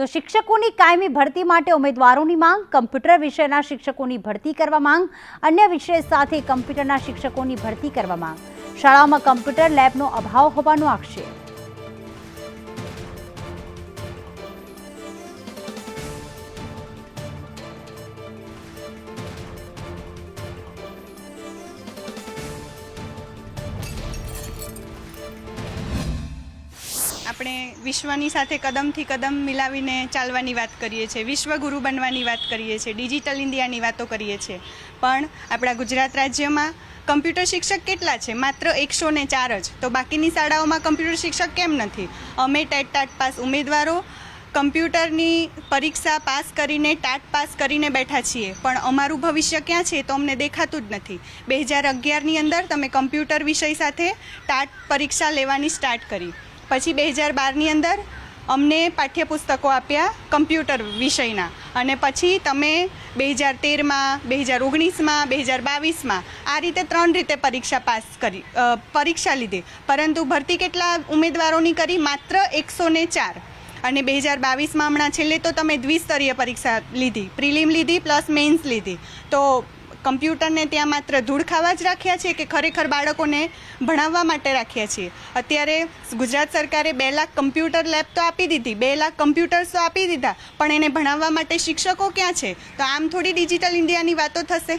તો શિક્ષકોની કાયમી ભરતી માટે ઉમેદવારોની માંગ, કમ્પ્યુટર વિષયના શિક્ષકોની ભરતી કરવા માંગ, અન્ય વિષય સાથે કમ્પ્યુટરના શિક્ષકોની ભરતી કરવા માંગ. શાળાઓમાં કમ્પ્યુટર લેબનો અભાવ હોવાનો આક્ષેપ. આપણે વિશ્વની સાથે કદમથી કદમ મિલાવીને ચાલવાની વાત કરીએ છીએ. વિશ્વગુરુ બનવાની વાત કરીએ છીએ. ડિજિટલ ઇન્ડિયાની વાતો કરીએ છીએ. પણ આપણા ગુજરાત રાજ્યમાં કમ્પ્યુટર શિક્ષક કેટલા છે? માત્ર એકસો ને ચાર જ. તો બાકીની શાળાઓમાં કમ્પ્યુટર શિક્ષક કેમ નથી? અમે ટેટ ટાટ પાસ ઉમેદવારો, કમ્પ્યુટરની પરીક્ષા પાસ કરીને, ટાટ પાસ કરીને બેઠા છીએ. પણ અમારું ભવિષ્ય ક્યાં છે તો અમને દેખાતું જ નથી. બે હજાર અગિયારની અંદર તમે કમ્પ્યુટર વિષય સાથે ટાટ પરીક્ષા લેવાની સ્ટાર્ટ કરી. પછી બે હજાર બારની અંદર અમને પાઠ્યપુસ્તકો આપ્યા કમ્પ્યુટર વિષયના. અને પછી તમે બે હજાર તેરમાં, બે હજાર ઓગણીસમાં, બે હજાર બાવીસમાં આ રીતે ત્રણ રીતે પરીક્ષા પાસ કરી પરીક્ષા લીધી. પરંતુ ભરતી કેટલા ઉમેદવારોની કરી? માત્ર એકસો ને ચાર. અને બે હજાર બાવીસમાં હમણાં છેલ્લે તો તમે દ્વિસ્તરીય પરીક્ષા લીધી. પ્રિલિમ લીધી, પ્લસ મેન્સ લીધી. તો કમ્પ્યુટરને ત્યાં માત્ર ધૂળ ખાવા જ રાખ્યા છે કે ખરેખર બાળકોને ભણાવવા માટે રાખ્યા છીએ? અત્યારે ગુજરાત સરકારે બે લાખ કમ્પ્યુટર લેબ તો આપી દીધી, બે લાખ કમ્પ્યુટર્સ તો આપી દીધા, પણ એને ભણાવવા માટે શિક્ષકો ક્યાં છે? તો આમ થોડી ડિજિટલ ઇન્ડિયાની વાતો થશે.